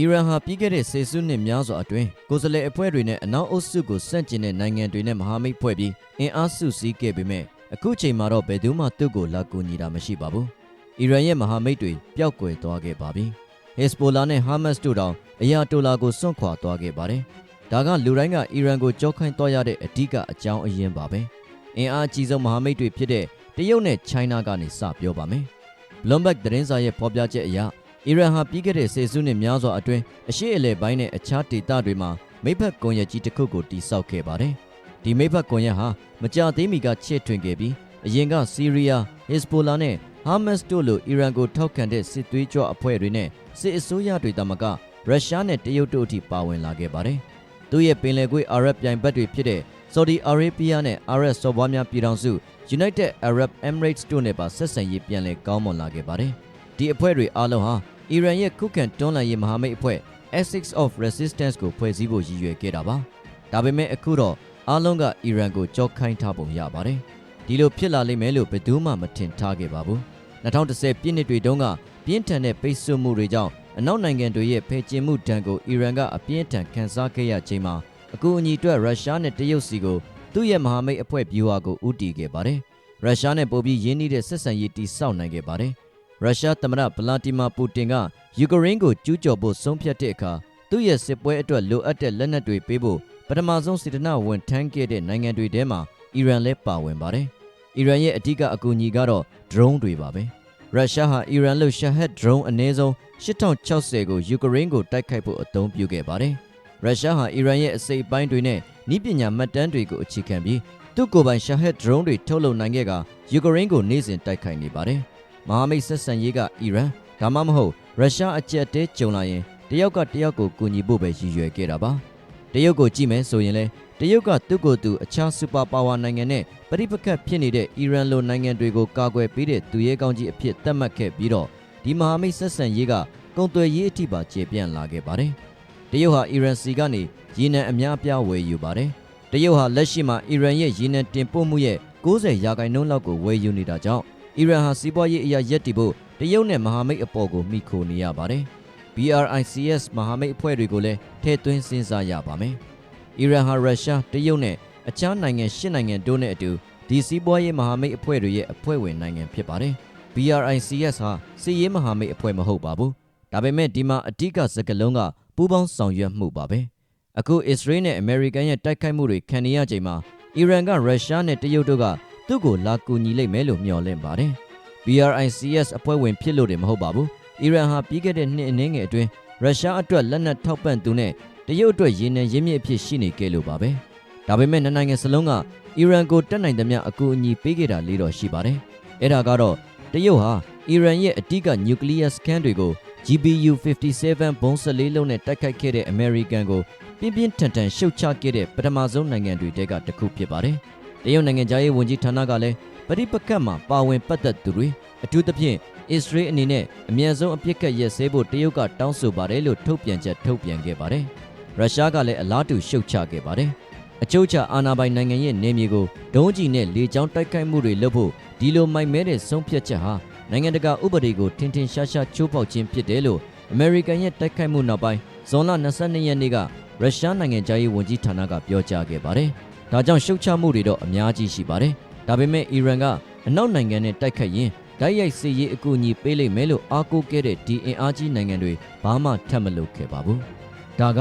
အီရန်ဟာပြီးခဲ့တဲ့ဆယ်စုနှစ်များစွာအတွင်းကိုယ်စားလှယ်အဖွဲ့တွေနဲ့အနောက်အုပ်စုကိုစန့်ကျင်တဲ့နိုင်ငံတွေနဲ့မဟာမိတ်ဖွဲ့ပြီးအင်အားစုစည်းခဲ့ပေမဲ့အခုချိန်မှာတော့ဘယ်သူမှသူ့ကိုလာကူညီတာမရှိပါဘူး။အီရန်ရဲ့မဟာမိတ်တွေပျောက်ကွယ်သွားခဲ့ပါပြီ။ဟက်စဘိုလာနဲ့ဟာမတ်စ်တို့တောင်အရာတိုလာကိုစွန့်ခွာသွားခဲ့ပါတယ်။ဒါကလူတိုင်းကအီရန်ကိုကြောက်ခိုင်းသွားရတဲ့အဓိကအကြောင်းအရင်းပါပဲ။အင်အားအကြီးဆုံးမဟာမိတ်တွေဖြစ်တဲ့တရုတ်နဲ့ချိုင်းနာကနေစပြောပါမယ်။ Bloomberg သတင်းစာရဲ့ဖော်ပြချက်အရ အီရန်ဟာပြီးခဲ့တဲ့ဆယ်စုနှစ်များစွာအတွင်းအရှေ့အလယ်ပိုင်းနဲ့အခြားဒေသတွေမှာမိဖက်ကွန်ရက်ကြီးတစ်ခုကိုတည်ဆောက်ခဲ့ပါတယ်။ဒီမိဖက်ကွန်ရက်ဟာမကြာသေးမီကချဲ့ထွင်ခဲ့ပြီးအရင်ကဆီးရီးယားဟစ်စဘိုလာနဲ့ဟာမတ်စ်တို့လိုအီရန်ကိုထောက်ခံတဲ့စစ်သွေးကြွအဖွဲ့တွေနဲ့စစ်အစိုးရတွေတမကရုရှားနဲ့တရုတ်တို့အထိပါဝင်လာခဲ့ပါတယ်။သူ့ရဲ့ပင်လယ်ကွေ့အာရပ်ပြိုင်ဘက်တွေဖြစ်တဲ့ Saudi Arabia နဲ့အာရပ်စော်ဘွားများပြည်ထောင်စု United Arab Emirates တို့နဲ့ပါဆက်ဆံရေးပြန်လည်ကောင်းမွန်လာခဲ့ပါတယ်။ဒီအဖွဲ့တွေအားလုံးဟာ အီရန်ရဲ့ခုခံတွန်းလှန်ရေးမဟာမိတ်အဖွဲ့ Essex of Resistance ကိုဖွဲ့စည်းဖို့ရည်ရွယ်ခဲ့တာပါ။ဒါပေမဲ့အခုတော့အားလုံးကအီရန်ကိုကြောက်ခိုင်းထားပုံရပါတယ်။ဒီလိုဖြစ်လာလိမ့်မယ်လို့ဘယ်သူမှမထင်ထားခဲ့ပါဘူး။2010ပြည့်နှစ်တွေတုန်းကပြင်းထန်တဲ့ပိတ်ဆို့မှုတွေကြောင့်အနောက်နိုင်ငံတွေရဲ့ဖယ်ကျဉ်မှုဒဏ်ကိုအီရန်ကအပြင်းထန်ခံစားခဲ့ရချိန်မှာအကူအညီအတွက်ရုရှားနဲ့တရုတ်စီကိုသူ့ရဲ့မဟာမိတ်အဖွဲ့ဗျူဟာကိုဦးတည်ခဲ့ပါတယ်။ရုရှားနဲ့ပိုပြီးရင်းနှီးတဲ့ဆက်ဆံရေးတည်ဆောက်နိုင်ခဲ့ပါတယ်။ ရုရှားသမ္မတဗလာတီမာပူတင်ကယူကရိန်းကိုကျူးကျော်ဖို့ဆုံးဖြတ်တဲ့အခါသူ့ရဲ့စစ်ပွဲအတွက်လိုအပ်တဲ့လက်နက်တွေပေးဖို့ပထမဆုံးစေတနာဝန်ထမ်းခဲ့တဲ့နိုင်ငံတွေထဲမှာအီရန်လည်းပါဝင်ပါတယ်။အီရန်ရဲ့အဓိကအကူအညီကတော့ drone တွေပါပဲ။ရုရှားဟာအီရန်လို့ Shahed drone အနည်းဆုံး8060ကိုယူကရိန်းကိုတိုက်ခိုက်ဖို့အသုံးပြုခဲ့ပါတယ်။ရုရှားဟာအီရန်ရဲ့အစိပ်ပိုင်းတွေနဲ့ဤပညာမှတ်တမ်းတွေကိုအခြေခံပြီးသူ့ကိုယ်ပိုင် Shahed drone တွေထုတ်လုပ်နိုင်ခဲ့ကယူကရိန်းကိုနေ့စဉ်တိုက်ခိုက်နေပါတယ်။ မဟာမိတ်ဆက်ဆံရေးကအီရန်ဒါမှမဟုတ်ရုရှားအကြက်တဲကြုံလာရင်တယောက်ကတယောက်ကိုကူညီဖို့ပဲရည်ရွယ်ခဲ့တာပါ။တရုတ်ကိုကြည့်မယ်ဆိုရင်လေတရုတ်ကသူ့ကိုယ်သူအခြားစူပါပါဝါနိုင်ငံနဲ့ပဋိပက္ခဖြစ်နေတဲ့အီရန်လိုနိုင်ငံတွေကိုကာကွယ်ပေးတဲ့သူရဲကောင်းကြီးအဖြစ်သတ်မှတ်ခဲ့ပြီးတော့ဒီမဟာမိတ်ဆက်ဆံရေးကကုန်သွယ်ရေးအထိပါကျေပြန့်လာခဲ့ပါတယ်။တရုတ်ဟာအီရန်စီကနေရေနံအများအပြားဝယ်ယူပါတယ်။တရုတ်ဟာလက်ရှိမှာအီရန်ရဲ့ရေနံတင်ပို့မှုရဲ့90ရာခိုင်နှုန်းလောက်ကိုဝယ်ယူနေတာကြောင့် အီရန်ဟာစီးပွားရေးအရာရက်တီဖို့တရုတ်နဲ့မဟာမိတ်အပေါ်ကိုမိခိုနေရပါတယ်။ BRICS မဟာမိတ်အဖွဲ့တွေကိုလည်းထည့်သွင်းစဉ်းစားရပါမယ်။အီရန်ဟာရုရှားတရုတ်နဲ့အခြားနိုင်ငံ၈နိုင်ငံတို့နဲ့အတူဒီစီးပွားရေးမဟာမိတ်အဖွဲ့တွေရဲ့အဖွဲ့ဝင်နိုင်ငံဖြစ်ပါတယ်။ BRICS ဟာစီးရေးမဟာမိတ်အဖွဲ့မဟုတ်ပါဘူး။ဒါပေမဲ့ဒီမှာအဓိကစကားလုံးကပူးပေါင်းဆောင်ရွက်မှုပါပဲ။အခုအစ္စရေးနဲ့အမေရိကန်ရဲ့တိုက်ခိုက်မှုတွေခံနေရချိန်မှာအီရန်ကရုရှားနဲ့တရုတ်တို့က သူ့ကိုလာကူညီလိမ့်မယ်လို့မျှော်လင့်ပါတယ်။ BRICS အဖွဲ့ဝင်ဖြစ်လို့တယ်မဟုတ်ပါဘူး။အီရန်ဟာပြီးခဲ့တဲ့နှစ်အနည်းငယ်အတွင်းရုရှားအတွက်လက်နက်ထောက်ပံ့သူနဲ့တရုတ်အတွက်ရေနံရင်းမြစ်အဖြစ်ရှိနေခဲ့လို့ပါပဲ။ဒါပေမဲ့နှစ်နိုင်ငံစလုံးကအီရန်ကိုတက်နိုင်သမျှအကူအညီပေးခဲ့တာလေးတော့ရှိပါတယ်။အဲ့ဒါကတော့တရုတ်ဟာအီရန်ရဲ့အဓိကနျူကလ িয়ার စကန်တွေကို GBU 57ဘုံ14လုံးနဲ့တိုက်ခိုက်ခဲ့တဲ့အမေရိကန်ကိုပြင်းပြင်းထန်ထန်ရှုတ်ချခဲ့တဲ့ပထမဆုံးနိုင်ငံတွေတဲကတစ်ခုဖြစ်ပါတယ်။ တရုတ်နိုင်ငံသားရေးဝန်ကြီးဌာနကလည်းပရိပက္ခမှာပါဝင်ပတ်သက်သူတွေအထူးသဖြင့်အစ္စရေးအနေနဲ့အမြန်ဆုံးအပြစ်ကတ်ရက်စဲဖို့တရုတ်ကတောင်းဆိုပါတယ်လို့ထုတ်ပြန်ချက်ထုတ်ပြန်ခဲ့ပါတယ်။ရုရှားကလည်းအလားတူရှုတ်ချခဲ့ပါတယ်။အချို့ချအာဏာပိုင်နိုင်ငံရဲ့နေမြေကိုဒုံးကျည်နဲ့လေကြောင်းတိုက်ခိုက်မှုတွေလုပ်ဖို့ဒီလိုမိုက်မဲတဲ့ဆုံးဖြတ်ချက်ဟာနိုင်ငံတကာဥပဒေကိုထင်ထင်ရှားရှားချိုးဖောက်ခြင်းဖြစ်တယ်လို့အမေရိကန်ရဲ့တိုက်ခိုက်မှုနောက်ပိုင်းဇွန်လ22ရက်နေ့ကရုရှားနိုင်ငံသားရေးဝန်ကြီးဌာနကပြောကြားခဲ့ပါတယ်။ ဒါကြောင့်ရှုတ်ချမှုတွေတော့အများကြီးရှိပါတယ်။ဒါပေမဲ့အီရန်ကအနောက်နိုင်ငံနဲ့တိုက်ခိုက်ရင်ဓာတ်ရိုက်စစ်ရေးအကူအညီပေးလိမ့်မယ်လို့အားကိုးခဲ့တဲ့ဒီအင်အားကြီးနိုင်ငံတွေဘာမှထပ်မလုပ်ခဲ့ပါဘူး။ဒါက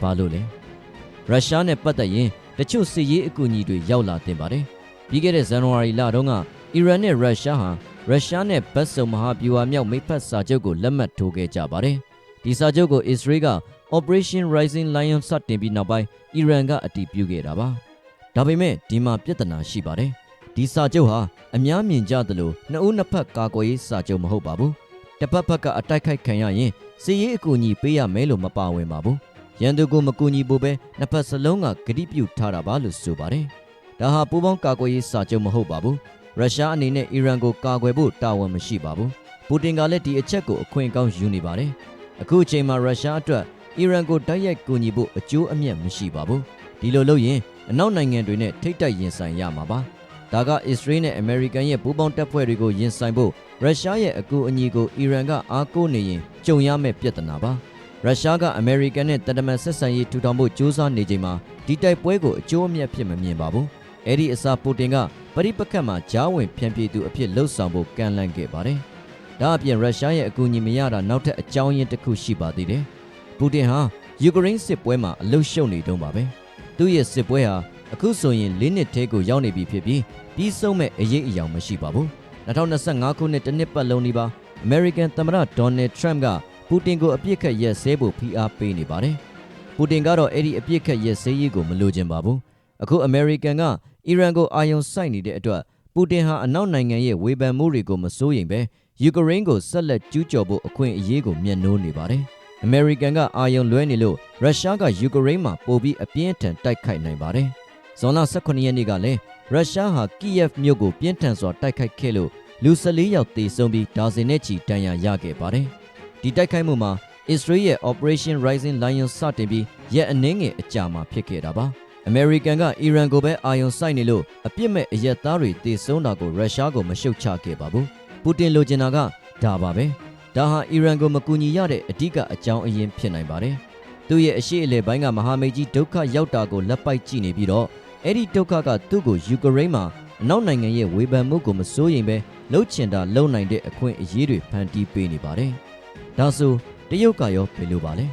ဘာလို့လဲ။ရုရှားနဲ့ပတ်သက်ရင်တချို့စစ်ရေးအကူအညီတွေရောက်လာတင်ပါတယ်။ပြီးခဲ့တဲ့ဇန်နဝါရီလတုန်းကအီရန်နဲ့ရုရှားဟာရုရှားနဲ့ဘတ်စုံမဟာဗျူဟာမြောက်မိတ်ဖက်စာချုပ်ကိုလက်မှတ်ထိုးခဲ့ကြပါတယ်။ဒီစာချုပ်ကိုအစ္စရေးက Operation Rising Lion စတင်ပြီးနောက်ပိုင်းအီရန်ကအတည်ပြုခဲ့တာပါ။ ဒါပေမဲ့ဒီမှာပြဿနာရှိပါတယ်။ဒီစာချုပ်ဟာအများမြင်ကြသလိုနှစ်ဦးနှစ်ဖက်ကာကွယ်ရေးစာချုပ်မဟုတ်ပါဘူး။တစ်ဖက်ဖက်ကအတိုက်ခိုက်ခံရရင်စစ်ရေးအကူအညီပေးရမယ်လို့မပါဝင်ပါဘူး။ရန်သူကိုမကူညီဖို့ပဲနှစ်ဖက်စလုံးကဂတိပြုထားတာပါလို့ဆိုပါတယ်။ဒါဟာပူးပေါင်းကာကွယ်ရေးစာချုပ်မဟုတ်ပါဘူး။ရုရှားအနေနဲ့အီရန်ကိုကာကွယ်ဖို့တာဝန်မရှိပါဘူး။ပူတင်ကလည်းဒီအချက်ကိုအခွင့်အကောင်းယူနေပါတယ်။အခုအချိန်မှာရုရှားအတွက်အီရန်ကိုတိုက်ရိုက်ကူညီဖို့အကျိုးအမြတ်မရှိပါဘူး။ဒီလိုလုပ်ရင် အနောက်နိုင်ငံတွေနဲ့ထိတ်တိုက်ရင်ဆိုင်ရမှာပါ။ဒါကအစ္စရေးနဲ့အမေရိကန်ရဲ့ပူးပေါင်းတပ်ဖွဲ့တွေကိုရင်ဆိုင်ဖို့ရုရှားရဲ့အကူအညီကိုအီရန်ကအားကိုးနေရင်ကြုံရမယ့်ပြဿနာပါ။ရုရှားကအမေရိကန်နဲ့တန်တမန်ဆက်ဆံရေးထူထောင်ဖို့ကြိုးစားနေချိန်မှာဒီတိုက်ပွဲကိုအကျိုးအမြတ်ဖြစ်မမြင်ပါဘူး။အဲ့ဒီအစားပူတင်ကပရိပက္ခမှာဂျားဝင်ဖြန့်ပြေးသူအဖြစ်လှုပ်ဆောင်ဖို့ကန့်လန့်ခဲ့ပါတယ်။ဒါအပြင်ရုရှားရဲ့အကူအညီမရတာနောက်ထပ်အကြောင်းရင်းတစ်ခုရှိပါသေးတယ်။ပူတင်ဟာယူကရိန်းစစ်ပွဲမှာအလုရှုံနေတုန်းပါပဲ။ သူ့ရဲ့စစ်ပွဲဟာအခုဆိုရင်၄နှစ်ထဲကိုရောက်နေပြီဖြစ်ပြီးပြီးဆုံးမဲ့အရေးအယောင်မရှိပါဘူး။2025ခုနှစ်တစ်နှစ်ပတ်လုံးဒီပါအမေရိကန်သမ္မတဒေါ်နယ်ထရမ့်ကပူတင်ကိုအပြစ်ခတ်ရက်စဲဖို့ဖိအားပေးနေပါတယ်။ပူတင်ကတော့အဲ့ဒီအပြစ်ခတ်ရက်စဲရေးကိုမလိုချင်ပါဘူး။အခုအမေရိကန်ကအီရန်ကိုအာရုံစိုက်နေတဲ့အတွက်ပူတင်ဟာအနောက်နိုင်ငံရဲ့ဝေဖန်မှုတွေကိုမစိုးရိမ်ပဲယူကရိန်းကိုဆက်လက်ကျူးကျော်ဖို့အခွင့်အရေးကိုမျက်နှိုးနေပါတယ်။ အမေရိကန်ကအာရုံလွဲနေလို့ရုရှားကယူကရိန်းမှာပိုပြီးအပြင်းထန်တိုက်ခိုက်နိုင်ပါတယ်။ဇွန်လ18ရက်နေ့ကလည်းရုရှားဟာကီယက်မြို့ကိုပြင်းထန်စွာတိုက်ခိုက်ခဲ့လို့လူ14ယောက်သေဆုံးပြီးဒါဇင်နဲ့ချီဒဏ်ရာရခဲ့ပါတယ်။ဒီတိုက်ခိုက်မှုမှာအစ္စရေးရဲ့ Operation Rising Lion စတင်ပြီးရက်အနည်းငယ်အကြာမှာဖြစ်ခဲ့တာပါ။ American ကအီရန်ကိုပဲအာရုံစိုက်နေလို့အပြစ်မဲ့အရက်သားတွေသေဆုံးတာကိုရုရှားကိုမရှုတ်ချခဲ့ပါဘူး။ပူတင်လိုချင်တာကဒါပါပဲ။ ဒါဟာအီရန်ကိုမကူညီရတဲ့အဓိကအကြောင်းအရင်းဖြစ်နိုင်ပါတယ်။သူ့ရဲ့အရှိအလေပိုင်းကမဟာမိတ်ကြီးဒုက္ခရောက်တာကိုလက်ပိုက်ကြည့်နေပြီးတော့အဲ့ဒီဒုက္ခကသူ့ကိုယူကရိန်းမှာအနောက်နိုင်ငံရဲ့ဝေဖန်မှုကိုမစိုးရိမ်ပဲလှုပ်ချင်တာလှုပ်နိုင်တဲ့အခွင့်အရေးတွေဖန်တီးပေးနေပါတယ်။ဒါဆိုတရုတ်ကရောဘယ်လိုပါလဲ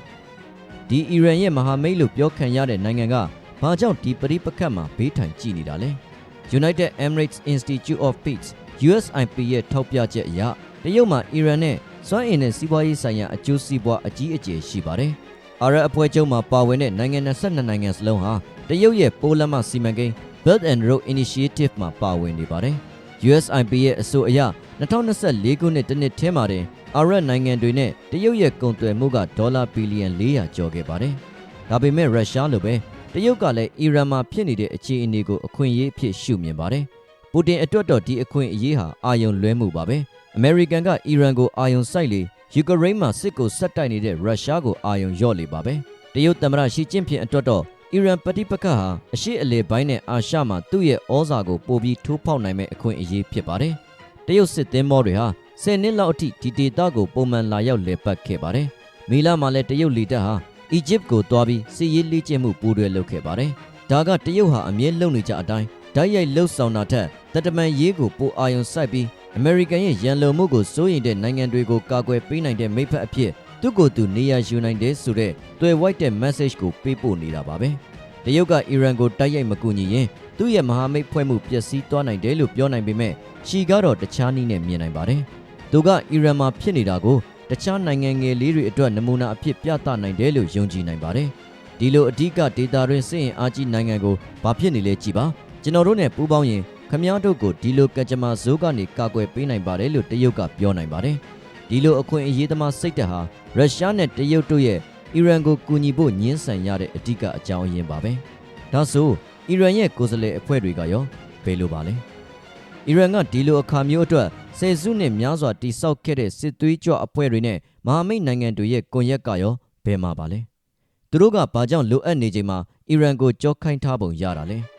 ။ဒီအီရန်ရဲ့မဟာမိတ်လို့ပြောခံရတဲ့နိုင်ငံကဘာကြောင့်ဒီပရိပခတ်မှာဘေးထိုင်ကြည့်နေတာလဲ။ United Emirates Institute of Peace USIP ရဲ့ထောက်ပြချက်အရတရုတ်မှာအီရန်နဲ့ စွမ်းအင်နဲ့စီးပွားရေးဆိုင်ရာအကျိုးစီးပွားအကြီးအကျယ်ရှိပါတယ်။အာရအဖွဲ့ချုပ်မှာပါဝင်တဲ့နိုင်ငံ22နိုင်ငံစလုံးဟာတရုတ်ရဲ့ပိုးလမ်းမစီမံကိန်း Belt and Road Initiative မှာပါဝင်နေပါတယ်။ USIP ရဲ့အဆိုအရ2024ခုနှစ်တနှစ်ထဲမှာတင်အာရပ်နိုင်ငံတွေနဲ့တရုတ်ရဲ့ကုန်သွယ်မှုကဒေါ်လာဘီလီယံ400ကျော်ခဲ့ပါတယ်။ဒါပေမဲ့ရုရှားလိုပဲတရုတ်ကလည်းအီရန်မှာဖြစ်နေတဲ့အခြေအနေကိုအခွင့်အရေးအဖြစ်ရှုမြင်ပါတယ်။ပူတင်အတွက်တော့ဒီအခွင့်အရေးဟာအာယုံလွဲမှုပါပဲ။ အမေရိကန်ကအီရန်ကိုအာယုံစိုက်လေယူကရိန်းမှာစစ်ကိုဆက်တိုက်နေတဲ့ရုရှားကိုအာယုံရော့လေပါပဲ။တရုတ်သမ္မတရှီကျင့်ဖျင်အတွက်တော့အီရန်ပဋိပက္ခဟာအရှိအလေပိုင်းနဲ့အာရှမှာသူ့ရဲ့ဩဇာကိုပိုပြီးထိုးဖောက်နိုင်မဲ့အခွင့်အရေးဖြစ်ပါတယ်။တရုတ်စစ်သင်းမောတွေဟာ10နှစ်လောက်အထိဒီဒေသကိုပုံမှန်လာရောက်လည်ပတ်ခဲ့ပါတယ်။မီလာမှာလည်းတရုတ်လေတပ်ဟာအီဂျစ်ကိုတွားပြီးစစ်ရေးလေ့ကျင့်မှုပူးတွဲလုပ်ခဲ့ပါတယ်။ဒါကတရုတ်ဟာအမြဲလုံနေကြအတိုင်းဓာတ်ရိုက်လှုပ်ဆောင်တာထက်တတမန်ရေးကိုပိုအာရုံစိုက်ပြီး အမေရိကန်ရဲ့ရန်လုံမှုကိုစိုးရိမ်တဲ့နိုင်ငံတွေကိုကာကွယ်ပေးနိုင်တဲ့မိဖက်အဖြစ်သူ့ကိုယ်သူနေရာယူနိုင်တဲ့ဆိုတဲ့တွေ့ဝိုက်တဲ့ message ကိုပေးပို့နေတာပါပဲ။တရုတ်ကအီရန်ကိုတိုက်ရိုက်မကူညီရင်သူ့ရဲ့မဟာမိတ်ဖွဲ့မှုပျက်စီးသွားနိုင်တယ်လို့ပြောနိုင်ပေမဲ့ရှီကတော့တခြားနည်းနဲ့မြင်နိုင်ပါတယ်။သူကအီရန်မှာဖြစ်နေတာကိုတခြားနိုင်ငံငယ်လေးတွေအတွက်နမူနာအဖြစ်ပြသနိုင်တယ်လို့ယုံကြည်နိုင်ပါတယ်။ဒီလိုအဓိကဒေတာတွင်စစ်ရင်အားကြီးနိုင်ငံကိုဘာဖြစ်နေလဲကြည်ပါကျွန်တော်တို့နဲ့ပူးပေါင်းရင် ခမားတို့ကိုဒီလိုကကြမ္မာဇိုးကနေကာကွယ်ပေးနိုင်ပါတယ်လို့တရုတ်ကပြောနိုင်ပါတယ်။ဒီလိုအခွင့်အရေးသမားစိတ်တက်ဟာရုရှားနဲ့တရုတ်တို့ရဲ့အီရန်ကိုကူညီဖို့ညှင်းဆန်ရတဲ့အဓိကအကြောင်းအရင်းပါပဲ။ဒါဆိုအီရန်ရဲ့ကိုယ်စားလှယ်အဖွဲ့တွေကရောဘယ်လိုပါလဲ။အီရန်ကဒီလိုအခါမျိုးအတွက်ဆယ်စုနှစ်များစွာတိစောက်ခဲ့တဲ့စစ်သွေးကြွအဖွဲ့တွေနဲ့မဟာမိတ်နိုင်ငံတွေရဲ့ကွန်ရက်ကရောဘယ်မှာပါလဲ။သူတို့ကဘာကြောင့်လိုအပ်နေချိန်မှာအီရန်ကိုကြောခိုင်းထားပုံရတာလဲ။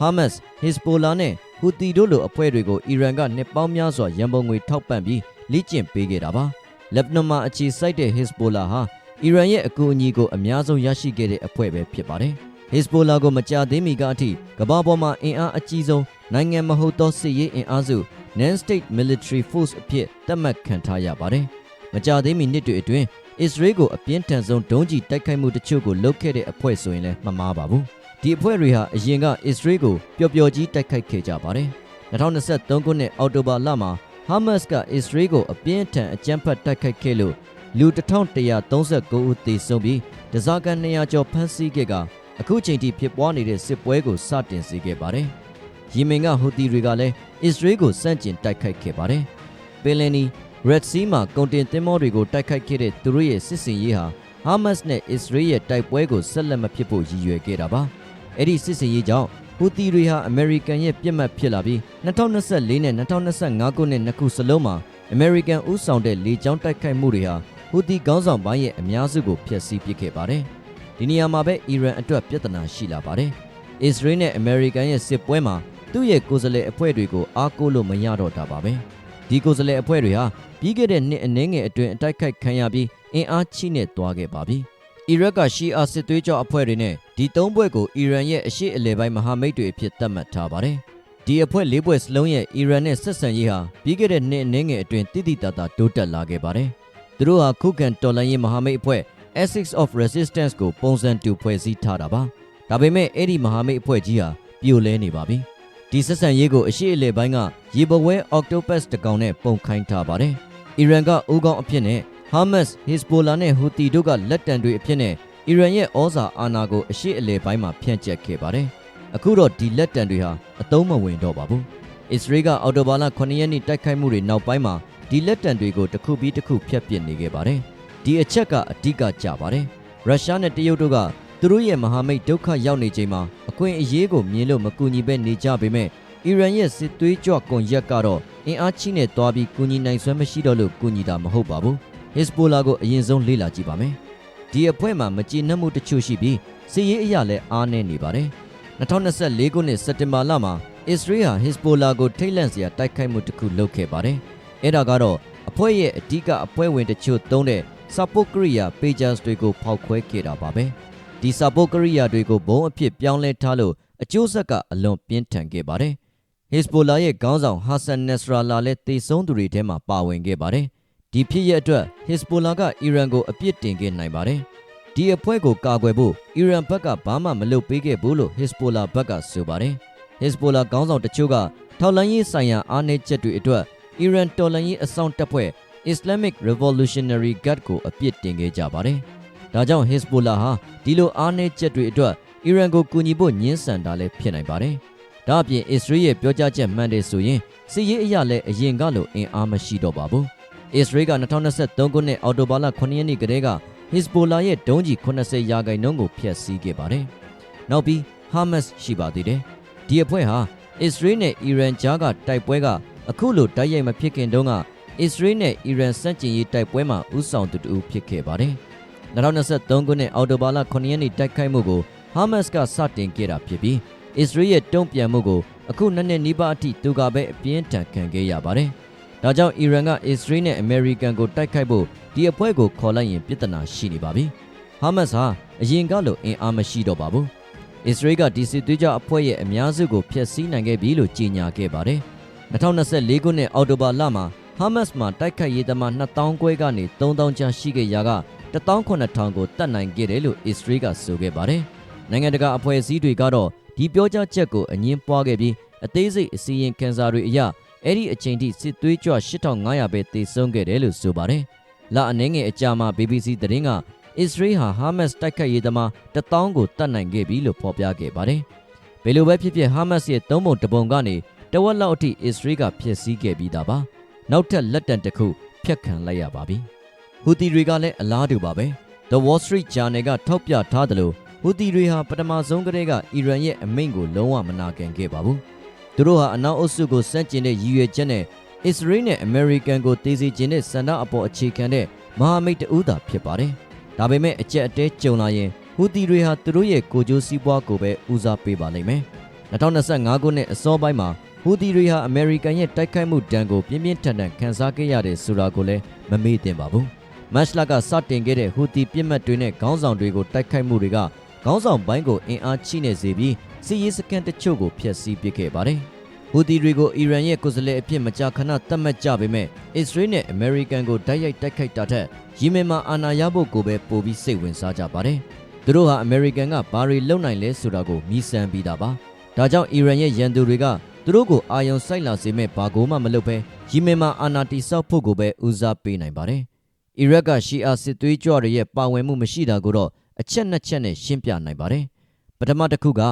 Hamas, Hezbollah နဲ့ ဟူတီတို့လိုအဖွဲ့တွေကိုအီရန်ကနှစ်ပေါင်းများစွာရန်ပုံငွေထောက်ပံ့ပြီးလေ့ကျင့်ပေးခဲ့တာပါ။လက်ဘနွန်မှာအခြေစိုက်တဲ့ Hezbollah ဟာအီရန်ရဲ့အကူအညီကိုအများဆုံးရရှိခဲ့တဲ့အဖွဲ့ပဲဖြစ်ပါတယ်။ Hezbollah ကိုမကြသေးမီကအထိကမ္ဘာပေါ်မှာအင်အားအကြီးဆုံးနိုင်ငံမဟုတ်သောစစ်ရေးအင်အားစု Non-State Military Force အဖြစ်သတ်မှတ်ခံထားရပါတယ်။မကြသေးမီနှစ်တွေအတွင်းအစ္စရေးကိုအပြင်းထန်ဆုံးဒုံးကျည်တိုက်ခိုက်မှုတချို့ကိုလုပ်ခဲ့တဲ့အဖွဲ့ဆိုရင်လည်းမမှားပါဘူး။ ဒီအဖွဲ့တွေဟာအရင်ကအစ္စရေးကိုပျော်ပျော်ကြီးတိုက်ခိုက်ခဲ့ကြပါတယ်။2023ခုနှစ်အောက်တိုဘာလမှာဟာမတ်စ်ကအစ္စရေးကိုအပြင်းထန်အကြမ်းဖက်တိုက်ခိုက်ခဲ့လို့လူ1139ဦးသေဆုံးပြီးဒဇာကန်200ကျော်ဖမ်းဆီးခဲ့ကအခုချိန်ထိဖြစ်ပွားနေတဲ့စစ်ပွဲကိုစတင်စေခဲ့ပါတယ်။ယီမင်ကဟူသီတွေကလည်းအစ္စရေးကိုစန့်ကျင်တိုက်ခိုက်ခဲ့ပါတယ်။ပင်လယ်နီ Red Sea မှာကုန်တင်သင်္ဘောတွေကိုတိုက်ခိုက်ခဲ့တဲ့သူတို့ရဲ့စစ်စင်ရေးဟာဟာမတ်စ်နဲ့အစ္စရေးရဲ့တိုက်ပွဲကိုဆက်လက်မဖြစ်ဖို့ရည်ရွယ်ခဲ့တာပါ။ အဲ့ဒီစစ်စင်ရေးကြောင့်ဟူသီတွေဟာအမေရိကန်ရဲ့ပြစ်မှတ်ဖြစ်လာပြီး2024နဲ့2025ခုနှစ်နှစ်ခုစလုံးမှာအမေရိကန်ဥဆောင်တဲ့လေကြောင်းတိုက်ခိုက်မှုတွေဟာဟူသီခေါင်းဆောင်ပိုင်းရဲ့အများစုကိုဖျက်ဆီးပစ်ခဲ့ပါတယ်။ဒီနေရာမှာပဲအီရန်အတွက်ပြဿနာရှိလာပါတယ်။အစ္စရေးနဲ့အမေရိကန်ရဲ့စစ်ပွဲမှာသူ့ရဲ့ကိုယ်စားလှယ်အဖွဲ့တွေကိုအားကိုးလို့မရတော့တာပါပဲ။ဒီကိုယ်စားလှယ်အဖွဲ့တွေဟာပြီးခဲ့တဲ့နှစ်အနည်းငယ်အတွင်းအတိုက်ခိုက်ခံရပြီးအင်အားချိနဲ့သွားခဲ့ပါပြီ။ အီရတ်ကရှီအာစစ်သွေးကြောအဖွဲ့တွေနဲ့ဒီသုံးဘွဲ့ကိုအီရန်ရဲ့အရှိအလဲပိုင်းမဟာမိတ်တွေအဖြစ်သတ်မှတ်ထားပါတယ်။ဒီအဖွဲ့လေးဘွဲ့စလုံးရဲ့အီရန်နဲ့ဆက်ဆံရေးဟာပြီးခဲ့တဲ့နှစ်အနည်းငယ်အတွင်းတိတိတတ်တာတိုးတက်လာခဲ့ပါတယ်။သူတို့ဟာခုခံတော်လှန်ရေးမဟာမိတ်အဖွဲ့ Essex of Resistance ကိုပုံစံတူဖွဲ့စည်းထားတာပါ။ဒါပေမဲ့အဲ့ဒီမဟာမိတ်အဖွဲ့ကြီးဟာပြိုလဲနေပါပြီ။ဒီဆက်ဆံရေးကိုအရှိအလဲပိုင်းကရေဘဝဲ Octopus တကောင်နဲ့ပုံခိုင်းထားပါတယ်။အီရန်ကအိုးကောင်းအဖြစ်နဲ့ Hamas, Hezbollah နဲ့ Houthi တို့ကလက်တံတွေအဖြစ်နဲ့အီရန်ရဲ့ဩဇာအာဏာကိုအရှိအလဲပိုင်းမှာဖြန့်ကျက်ခဲ့ပါတယ်။အခုတော့ဒီလက်တံတွေဟာအသုံးမဝင်တော့ပါဘူး။အစ္စရေးကအော်တိုဘာလ9ရက်နေ့တိုက်ခိုက်မှုတွေနောက်ပိုင်းမှာဒီလက်တံတွေကိုတစ်ခုပြီးတစ်ခုဖျက်ပစ်နေခဲ့ပါတယ်။ဒီအချက်ကအဓိကကြပါတယ်။ရုရှားနဲ့တရုတ်တို့ကသူတို့ရဲ့မဟာမိတ်ဒုက္ခရောက်နေချိန်မှာအခွင့်အရေးကိုမြင်လို့မကူညီပဲနေကြပေမဲ့အီရန်ရဲ့စစ်သွေးကြွကွန်ရက်ကတော့အင်အားကြီးနဲ့တွားပြီးကူညီနိုင်စွမ်းမရှိတော့လို့ကူညီတာမဟုတ်ပါဘူး။ Hezbollah ကိုအရင်ဆုံးလေ့လာကြည့်ပါမယ်။ဒီအဖွဲ့မှာမကျေနပ်မှုတချို့ရှိပြီးစစ်ရေးအရာလည်းအားနည်းနေပါတယ်။2024ခုနှစ်စက်တင်ဘာလမှာအစ္စရေးဟာ Hezbollah ကိုထိတ်လန့်စရာတိုက်ခိုက်မှုတစ်ခုလုပ်ခဲ့ပါတယ်။အဲ့ဒါကတော့အဖွဲ့ရဲ့အဓိကအဖွဲ့ဝင်တချို့သုံးတဲ့ support ကိရိယာ pages တွေကိုဖောက်ခွဲခဲ့တာပါပဲ။ဒီ support ကိရိယာတွေကိုဘုံအဖြစ်ပြောင်းလဲထားလို့အကျိုးဆက်ကအလွန်ပြင်းထန်ခဲ့ပါတယ်။ Hezbollah ရဲ့ခေါင်းဆောင် Hassan Nasrallah လည်းတေဆုံးသူတွေထဲမှာပါဝင်ခဲ့ပါတယ်။ ဒီဖြစ်ရပ်အတွက် Hezbollah ကအီရန်ကိုအပြစ်တင်ခဲ့နိုင်ပါတယ်။ဒီအဖွဲ့ကိုကာကွယ်ဖို့အီရန်ဘက်ကဘာမှမလုပ်ပေးခဲ့ဘူးလို့ Hezbollah ဘက်ကဆိုပါတယ်။ Hezbollah ခေါင်းဆောင်တချို့ကထောက်လန်းရေးဆိုင်ရာအားနည်းချက်တွေအတွက်အီရန်တော်လှန်ရေးအဆောင်တပ်ဖွဲ့ Islamic Revolutionary Guard ကိုအပြစ်တင်ခဲ့ကြပါတယ်။ဒါကြောင့် Hezbollah ဟာဒီလိုအားနည်းချက်တွေအတွက်အီရန်ကိုကူညီဖို့ညှင်းဆန်တာလည်းဖြစ်နိုင်ပါတယ်။ဒါအပြင်အစ္စရေးရဲ့ပြောကြားချက်မှန်တယ်ဆိုရင်စစ်ရေးအရာလည်းအရင်ကလိုအင်အားမရှိတော့ပါဘူး။ အစ္စရေးက2023ခုနှစ်အောက်တိုဘာလ9ရက်နေ့ကတည်းက Hezbollah ရဲ့ဒုံးကျည်80ရာခိုင်နှုန်းကိုဖျက်ဆီးခဲ့ပါတယ်။နောက်ပြီး Hamas ရှိပါသေးတယ်။ဒီအဖွဲ့ဟာအစ္စရေးနဲ့အီရန်ကြားကတိုက်ပွဲကအခုလိုတိုက်ရိုက်မဖြစ်ခင်တုန်းကအစ္စရေးနဲ့အီရန်စန့်ကျင်ရေးတိုက်ပွဲမှာဥဆောင်သူတူဖြစ်ခဲ့ပါတယ်။2023ခုနှစ်အောက်တိုဘာလ9ရက်နေ့တိုက်ခိုက်မှုကို Hamas ကစတင်ခဲ့တာဖြစ်ပြီးအစ္စရေးရဲ့တုံ့ပြန်မှုကိုအခုနှစ်နှစ်နီးပါးအထိသူကပဲအပြင်းထန်ခံခဲ့ရပါတယ်။ ဒါကြောင့်အီရန်ကအစ္စရေးနဲ့အမေရိကန်ကိုတိုက်ခိုက်ဖို့ဒီအဖွဲ့ကိုခေါ်လိုက်ရင်ပြဿနာရှိနေပါပြီ။ Hamas ဟာအရင်ကလိုအင်အားမရှိတော့ပါဘူး။အစ္စရေးကဒီစစ်သွေးကြအဖွဲ့ရဲ့အများစုကိုဖျက်ဆီးနိုင်ခဲ့ပြီလို့ကြေညာခဲ့ပါတယ်။2024ခုနှစ်အောက်တိုဘာလမှာ Hamas မှာတိုက်ခိုက်ရေးသမား2000ခွဲကနေ3000ကျန်ရှိခဲ့ရာက18000ကိုတတ်နိုင်ခဲ့တယ်လို့အစ္စရေးကဆိုခဲ့ပါတယ်။နိုင်ငံတကာအဖွဲ့အစည်းတွေကတော့ဒီပြောကြားချက်ကိုအငင်းပွားခဲ့ပြီးအသေးစိတ်အစီရင်ခံစာတွေအရ အဲ့ဒီအချိန်ထိစစ်သွေးကြွ8500ပဲတေဆုံးခဲ့တယ်လို့ဆိုပါတယ်။လအနေငယ်အကြာမှာ BBC သတင်းကအစ္စရေးဟာဟာမတ်တိုက်ခိုက်ရေးသမား1000ကိုတတ်နိုင်ခဲ့ပြီလို့ဖော်ပြခဲ့ပါတယ်။ဘယ်လိုပဲဖြစ်ဖြစ်ဟာမတ်ရဲ့သုံးပုံတစ်ပုံကနေတဝက်လောက်အထိအစ္စရေးကဖျက်ဆီးခဲ့ပြီးသားပါ။နောက်ထပ်လက်တံတစ်ခုဖျက်ခံလိုက်ရပါပြီ။ဟူသီတွေကလည်းအလားတူပါပဲ။ The Wall Street Journal ကထောက်ပြထားတယ်လို့ဟူသီတွေဟာပထမဆုံးကတည်းကအီရန်ရဲ့အမိန့်ကိုလုံးဝမနာခံခဲ့ပါဘူး။ သူတို့ဟာအနောက်အုပ်စုကိုစန့်ကျင်တဲ့ရည်ရွယ်ချက်နဲ့အစ္စရေးနဲ့အမေရိကန်ကိုတေးစီခြင်းတဲ့စန္ဒအပေါ်အခြေခံတဲ့မဟာမိတ်တဦးသာဖြစ်ပါတယ်။ဒါပေမဲ့အကြက်အတဲကြုံလာရင်ဟူသီတွေဟာသူတို့ရဲ့ကိုကြိုးစည်းပွားကိုပဲဦးစားပေးပါလိမ့်မယ်။2025ခုနှစ်အစောပိုင်းမှာဟူသီတွေဟာအမေရိကန်ရဲ့တိုက်ခိုက်မှုဒဏ်ကိုပြင်းပြင်းထန်ထန်ခံစားခဲ့ရတယ်ဆိုတာကိုလည်းမမေ့သင့်ပါဘူး။မတ်လကစတင်ခဲ့တဲ့ဟူသီပြစ်မှတ်တွေနဲ့ခေါင်းဆောင်တွေကိုတိုက်ခိုက်မှုတွေကခေါင်းဆောင်ပိုင်းကိုအင်အားချိနေစေပြီး စစ်ရေးစခန်းတချို့ကိုဖျက်ဆီးပစ်ခဲ့ပါတယ်။ဟူသီတွေကိုအီရန်ရဲ့ကိုယ်စားလှယ်အဖြစ်မကြာခဏသတ်မှတ်ကြပေမဲ့အစ္စရေးနဲ့အမေရိကန်ကိုတိုက်ရိုက်တိုက်ခိုက်တာထက်ယီမင်မှာအာဏာရဖို့ကိုပဲပိုပြီးစိတ်ဝင်စားကြပါတယ်။သူတို့ဟာအမေရိကန်ကဘာတွေလုပ်နိုင်လဲဆိုတာကိုမြည်ဆန်းပြီးတာပါ။ဒါကြောင့်အီရန်ရဲ့ရန်သူတွေကသူတို့ကိုအာယုံစိုက်လာစေမဲ့ဘာကိုမှမလုပ်ဘဲယီမင်မှာအာဏာတိဆောက်ဖို့ကိုပဲဦးစားပေးနိုင်ပါတယ်။အီရတ်ကရှီအာစစ်သွေးကြွတွေရဲ့ပါဝင်မှုမရှိတာကိုတော့အချက်နှစ်ချက်နဲ့ရှင်းပြနိုင်ပါတယ်။ပထမတစ်ခုက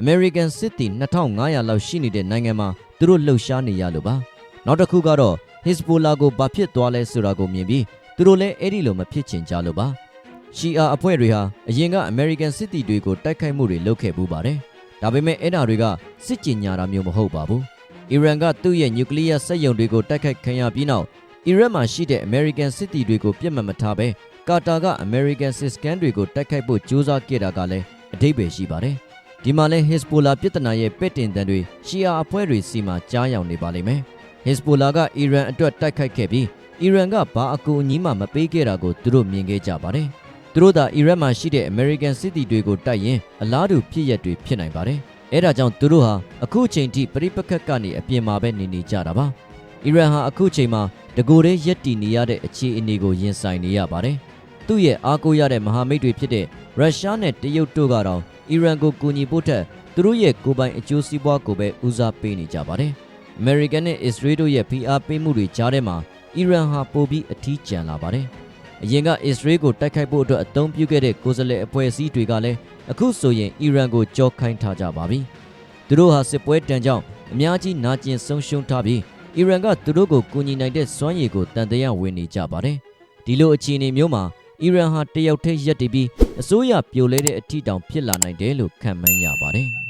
အမေရိကန်စစ်တီ2500လောက်ရှိနေတဲ့နိုင်ငံမှာသူတို့လှုပ်ရှားနေရလို့ပါ။နောက်တစ်ခုကတော့ Hezbollah ကိုဘာဖြစ်သွားလဲဆိုတာကိုမြင်ပြီးသူတို့လည်းအဲ့ဒီလိုမဖြစ်ချင်ကြလို့ပါ။ရှီအာအဖွဲ့တွေဟာအရင်ကအမေရိကန်စစ်တီတွေကိုတိုက်ခိုက်မှုတွေလုပ်ခဲ့ပူပါတယ်။ဒါပေမဲ့အဲ့ဒါတွေကစစ်ကြင်ညာတာမျိုးမဟုတ်ပါဘူး။အီရန်ကသူ့ရဲ့နျူကလ িয়ার စက်ရုံတွေကိုတိုက်ခိုက်ခံရပြီးနောက်အီရတ်မှာရှိတဲ့အမေရိကန်စစ်တီတွေကိုပြစ်မှတ်မထားဘဲကာတာကအမေရိကန်စစ်စကန်တွေကိုတိုက်ခိုက်ဖို့ကြိုးစားခဲ့တာကလည်းအတိတ်ပဲရှိပါတယ်။ ဒီမှာလဲ Hezbollah ပြည်ထနာရဲ့ပဲ့တင်တန်တွေရှီယာအဖွဲ့တွေစီမှာကြားရောက်နေပါလိမ့်မယ်။ Hezbollah ကအီရန်အတွက်တိုက်ခိုက်ခဲ့ပြီးအအီရန်ကဘာအကူအညီမှမပေးခဲ့တာကိုသူတို့မြင်ခဲ့ကြပါတယ်။သူတို့သာအီရတ်မှာရှိတဲ့ American စစ်သည်တွေကိုတိုက်ရင်အလားတူဖြစ်ရက်တွေဖြစ်နိုင်ပါတယ်။အဲဒါကြောင့်သူတို့ဟာအခုချိန်ထိပြိပခတ်ကနေအပြင်မှာပဲနေနေကြတာပါ။အီရန်ဟာအခုချိန်မှာတကိုယ်တည်းရက်တည်နေရတဲ့အခြေအနေကိုရင်ဆိုင်နေရပါတယ်။သူ့ရဲ့အားကိုးရတဲ့မဟာမိတ်တွေဖြစ်တဲ့ရုရှားနဲ့တရုတ်တို့ကတော့ အီရန်ကိုကူညီဖို့ထက်သူတို့ရဲ့ကိုယ်ပိုင်အကျိုးစီးပွားကိုပဲဦးစားပေးနေကြပါတယ်။ American နဲ့ Israel တို့ရဲ့ဖိအားပေးမှုတွေကြားထဲမှာအီရန်ဟာပိုပြီးအထီးကျန်လာပါတယ်။အရင်က Israel ကိုတိုက်ခိုက်ဖို့အတွက်အသုံးပြုခဲ့တဲ့ကိုယ်စားလှယ်အဖွဲ့အစည်းတွေကလည်းအခုဆိုရင်အီရန်ကိုကြောခိုင်းထားကြပါပြီ။သူတို့ဟာစစ်ပွဲတန်ကြောင့်အများကြီးနာကျင်ဆုံးရှုံးထားပြီးအီရန်ကသူတို့ကိုကူညီနိုင်တဲ့စွမ်းရည်ကိုတန်တရားဝင်နေကြပါတယ်။ဒီလိုအခြေအနေမျိုးမှာ အီရန်ဟာတယောက်တည်းရက်တည်ပြီးအစိုးရပြိုလဲတဲ့အထီတောင်ဖြစ်လာနိုင်တယ်လို့ခန့်မှန်းရပါတယ်။